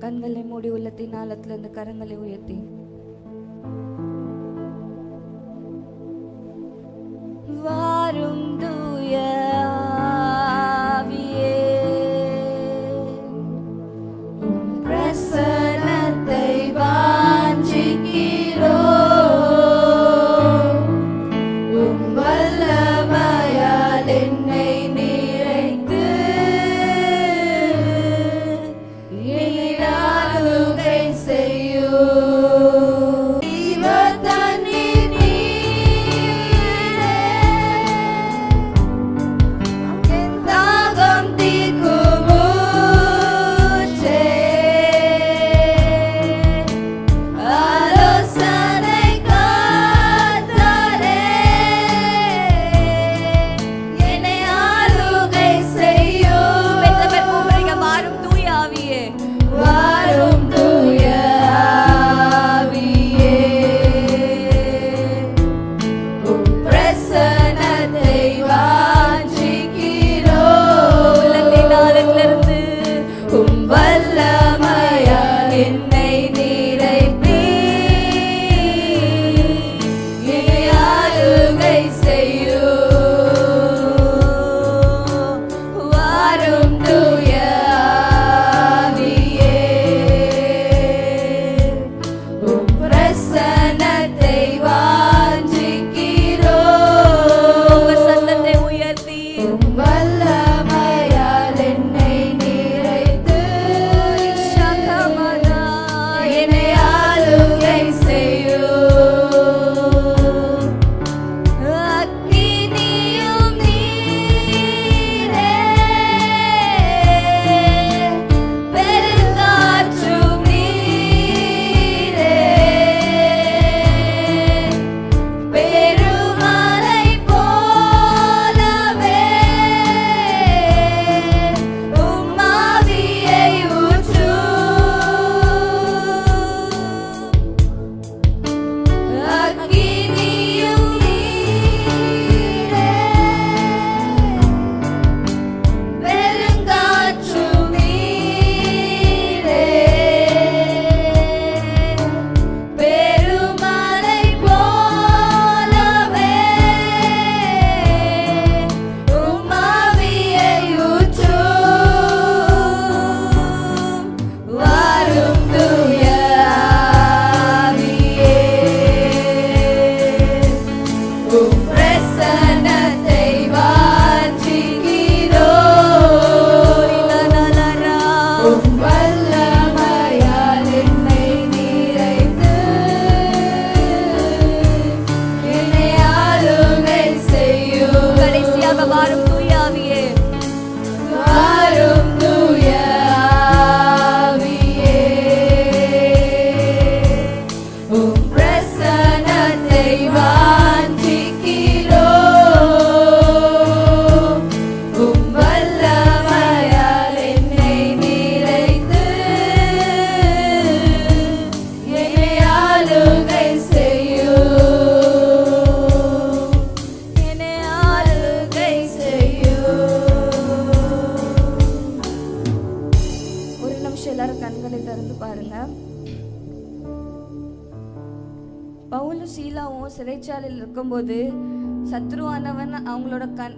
கண்களை மூடி உள்ளத்தின் ஆழத்திலிருந்து கரங்களை உயர்த்தி.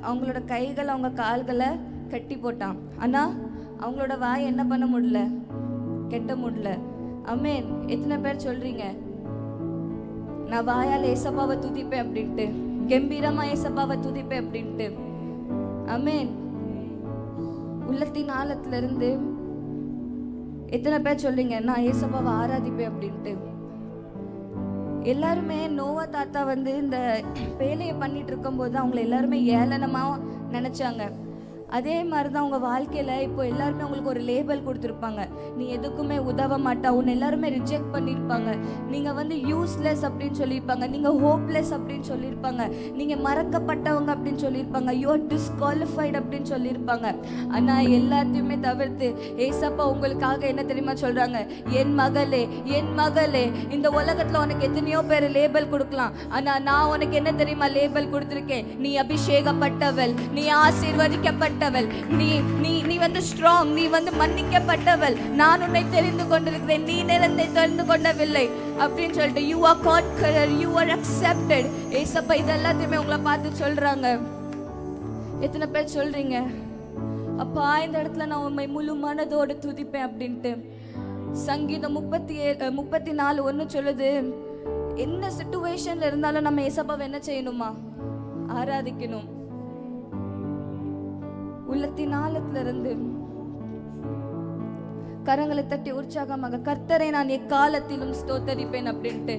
அவங்களோட அவங்களோட கைகள் அவங்க கால்களை கட்டி போட்டான். ஆனா அவங்களோட வாய் என்ன பண்ண முடியல? கெட்ட முடியல. அமேன் எத்தனை பேர் சொல்றீங்க? நான் வாயால் ஏசப்பாவை துதிப்பேன் அப்படின்ட்டு. கம்பீரமா ஏசப்பாவை துதிப்பேன் அப்படின்ட்டு. அமேன் உள்ளத்தின் ஆழத்துல இருந்து எத்தனை பேர் சொல்றீங்க? நான் ஏசப்பாவை ஆராதிப்பேன் அப்படின்ட்டு. எல்லாருமே நோவா தாத்தா வந்து இந்த வேலையை பண்ணிட்டு இருக்கும்போது அவங்கள எல்லாருமே ஏளனமாக நினைச்சாங்க. அதே மாதிரி தான் உங்கள் வாழ்க்கையில் இப்போ எல்லாருமே உங்களுக்கு ஒரு லேபல் கொடுத்துருப்பாங்க. நீ எதுக்குமே உதவ மாட்டா உன்னை எல்லாருமே ரிஜெக்ட் பண்ணியிருப்பாங்க நீங்கள் வந்து யூஸ்லெஸ் அப்படின்னு சொல்லியிருப்பாங்க. நீங்கள் ஹோப்லெஸ் அப்படின்னு சொல்லியிருப்பாங்க. நீங்கள் மறக்கப்பட்டவங்க அப்படின்னு சொல்லியிருப்பாங்க. யூஆர் டிஸ்குவாலிஃபைட் அப்படின்னு சொல்லியிருப்பாங்க. ஆனால் எல்லாத்தையுமே தவிர்த்து ஏசப்பா உங்களுக்காக என்ன தெரியுமா சொல்கிறாங்க என் மகளே என் மகளே இந்த உலகத்தில் உனக்கு எத்தனையோ பேர் லேபல் கொடுக்கலாம். ஆனால் நான் உனக்கு என்ன தெரியுமா லேபல் கொடுத்துருக்கேன்? நீ அபிஷேகப்பட்டவள் நீ ஆசீர்வதிக்கப்பட்ட மீட்கப்பட்டவள் நீ நீ நீ வந்து ஸ்ட்ராங் நீ வந்து மன்னிக்கப்பட்டவள். நான் உன்னை தெரிந்து கொண்டிருக்கிறேன். நீ நிலத்தை தெரிந்து கொண்டவில்லை அப்படின்னு சொல்லிட்டு you are God colour you are accepted ஏசப்பா இது எல்லாத்தையுமே உங்களை பார்த்து சொல்றாங்க. எத்தனை பேர் சொல்றீங்க? அப்பா இந்த இடத்துல நான் உண்மை முழு மனதோடு துதிப்பேன் அப்படின்ட்டு. சங்கீதம் முப்பத்தி ஏ முப்பத்தி நாலு ஒன்று சொல்லுது. என்ன சுச்சுவேஷன்ல இருந்தாலும் நம்ம ஏசப்பாவை என்ன செய்யணுமா? ஆராதிக்கணும். உள்ளத்தின் ஆழத்திலிருந்து கரங்களை தட்டி உற்சாகமாக கர்த்தரை நான் எக்காலத்திலும் ஸ்தோத்தரிப்பேன் அப்படின்ட்டு.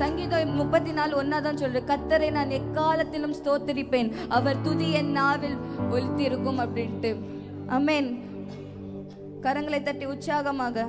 சங்கீதம் முப்பத்தி நாலு ஒன்னா தான் சொல்றேன் கர்த்தரை நான் எக்காலத்திலும் ஸ்தோத்தரிப்பேன். அவர் துதி என் நாவில் ஒலித்திருக்கும் அப்படின்ட்டு. அமேன் கரங்களை தட்டி உற்சாகமாக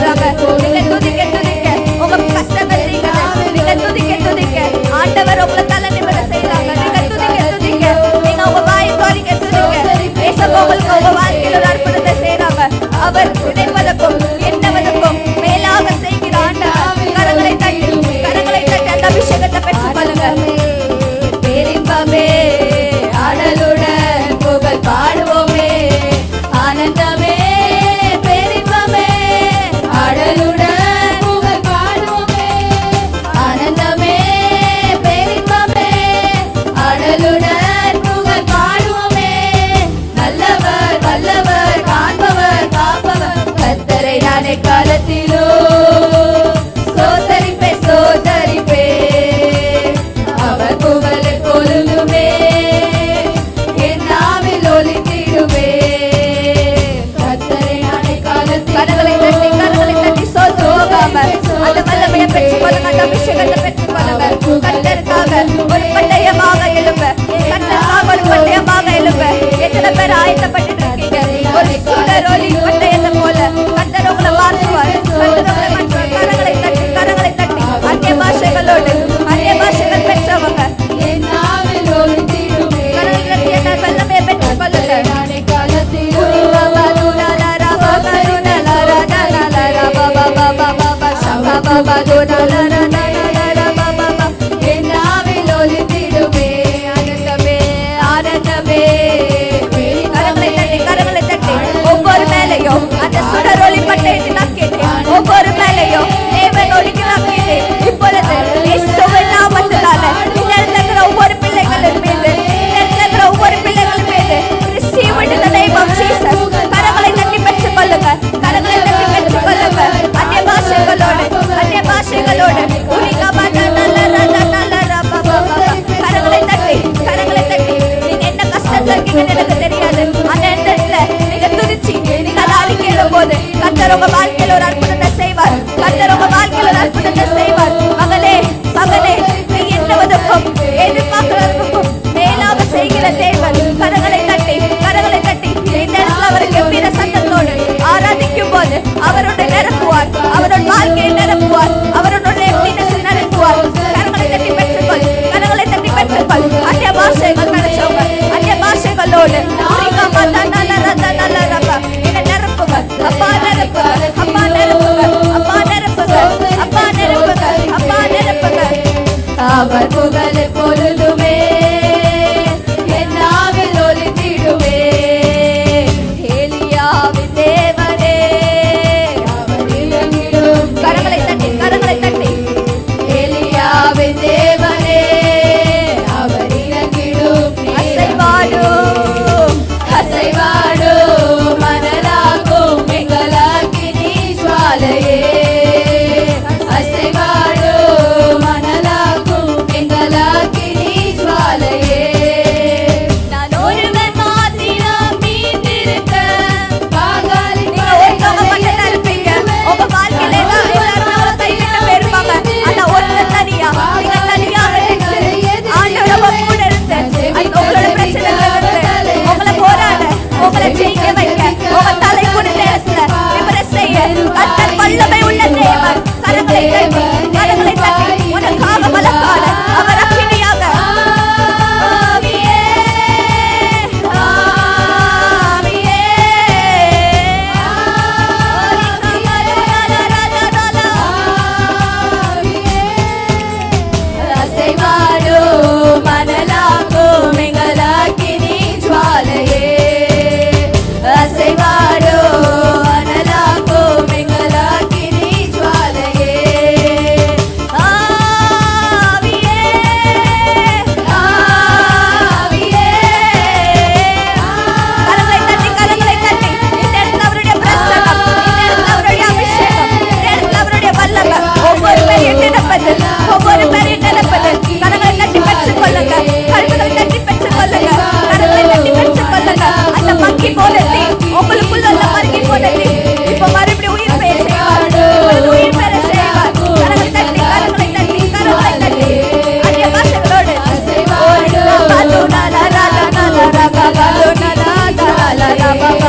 pra ver கரங்களை கரங்களை தட்டி. கஷ்டத்துல இருக்கீங்கன்னு எனக்கு தெரியாது. அந்த இடத்துல நீங்க துதிச்சு நீங்க அதை அழிக்கிற போது கத்தர் உங்க வாழ்க்கையில் ஒரு அவர் papá.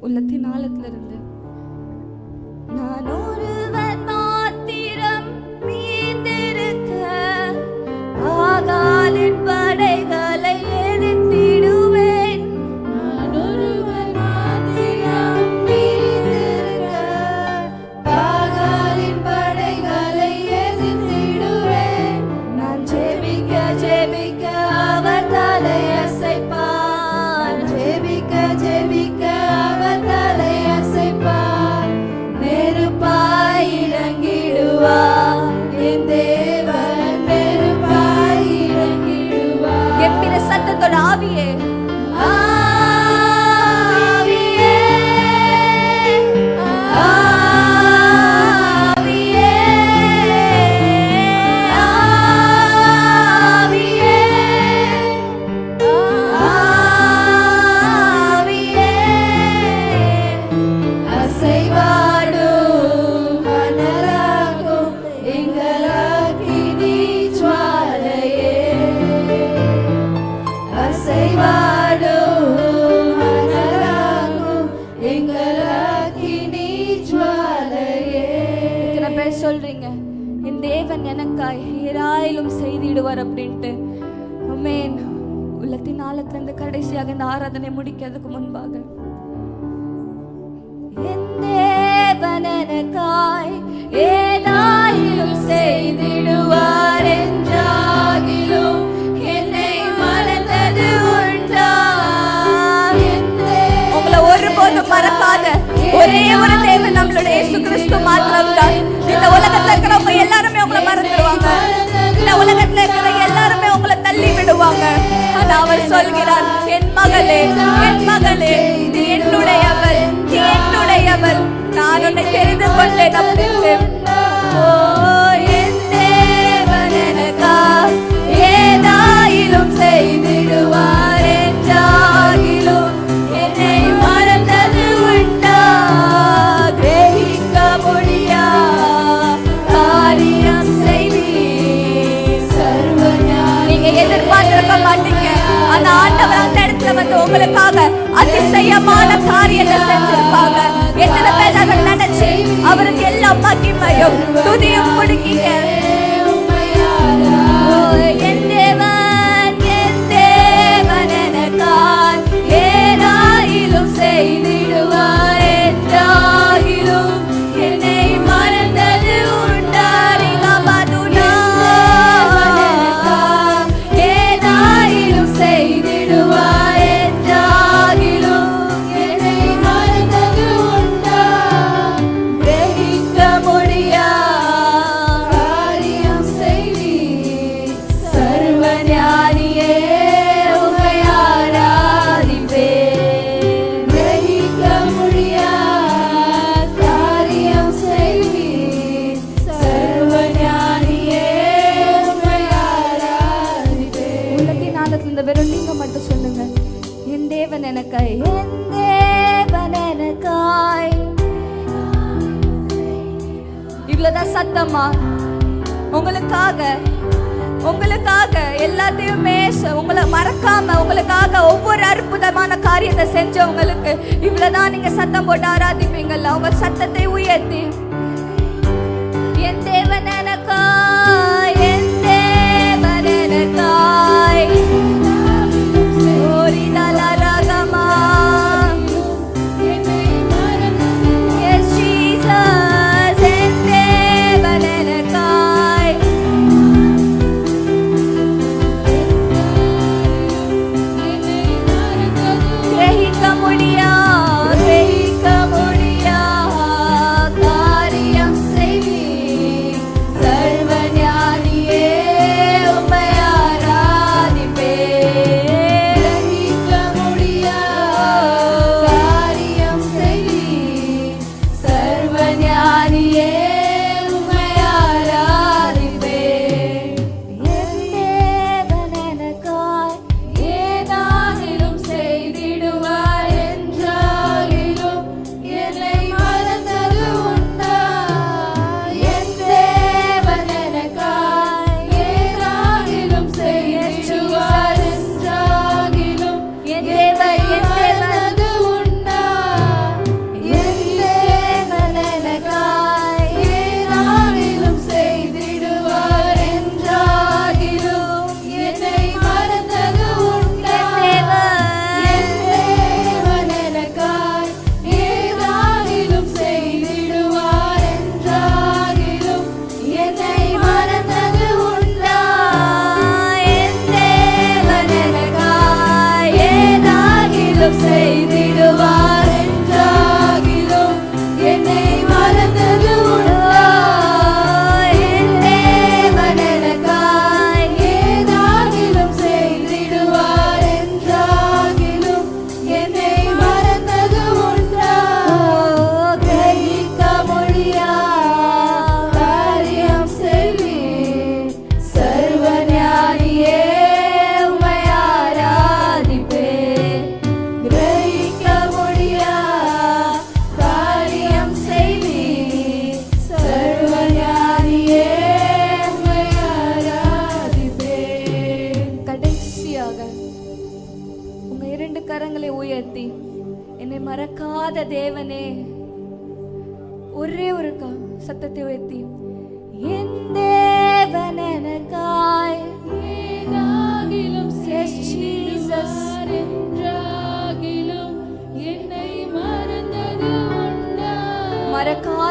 உள்ளத்தின் ஆழத்துல இருந்து நான் ஒரே ஒரு தேவன் நம்மளோட இயேசு கிறிஸ்து மாத்திரம் தான் இந்த உலகத்துல இருக்கிறவங்க எல்லாருமே உங்களை மறந்துடுவாங்க இந்த உலகத்துல இருக்கிற எல்லாருமே உங்களை தள்ளி விடுவாங்க. ஆனா அவர் சொல்கிறார் என் மகளே என் மகளே நீ என்னுடையவள் நீ என்னுடையவள். நான் உன்னை தெரிந்து கொண்டேன் அப்படின்னு ஓ என் தேவன் எனக்கா ஏதாயிலும் செய்து எதிர்பார்த்திருக்க மாட்டீங்க. அந்த ஆண்டவர் அந்த இடத்துல வந்து உங்களுக்காக அதிசயமான காரியங்கள் செஞ்சிருப்பாங்க. எத்தனை பேர் அதை நினைச்சு அவருக்கு எல்லா மகிமையும் துதியும் கொடுக்கீங்க. உங்களுக்காக உங்களுக்காக எல்லாத்தையுமே உங்களை மறக்காம உங்களுக்காக ஒவ்வொரு அற்புதமான காரியத்தை செஞ்சவங்களுக்கு இவ்வளவுதான் நீங்க சத்தம் போட்டு ஆராதிப்பீங்கல்ல. உங்க சத்தத்தை உயர்த்தி. என் தேவன் எனக்காய் என் தேவன் எனக்காய்.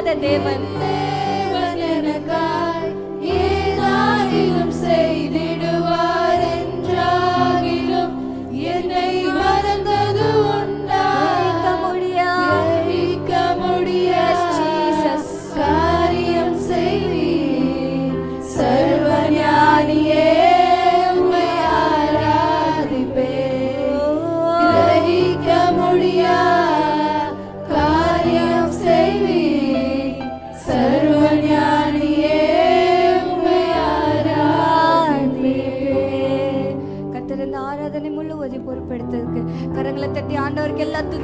ದೇವನ್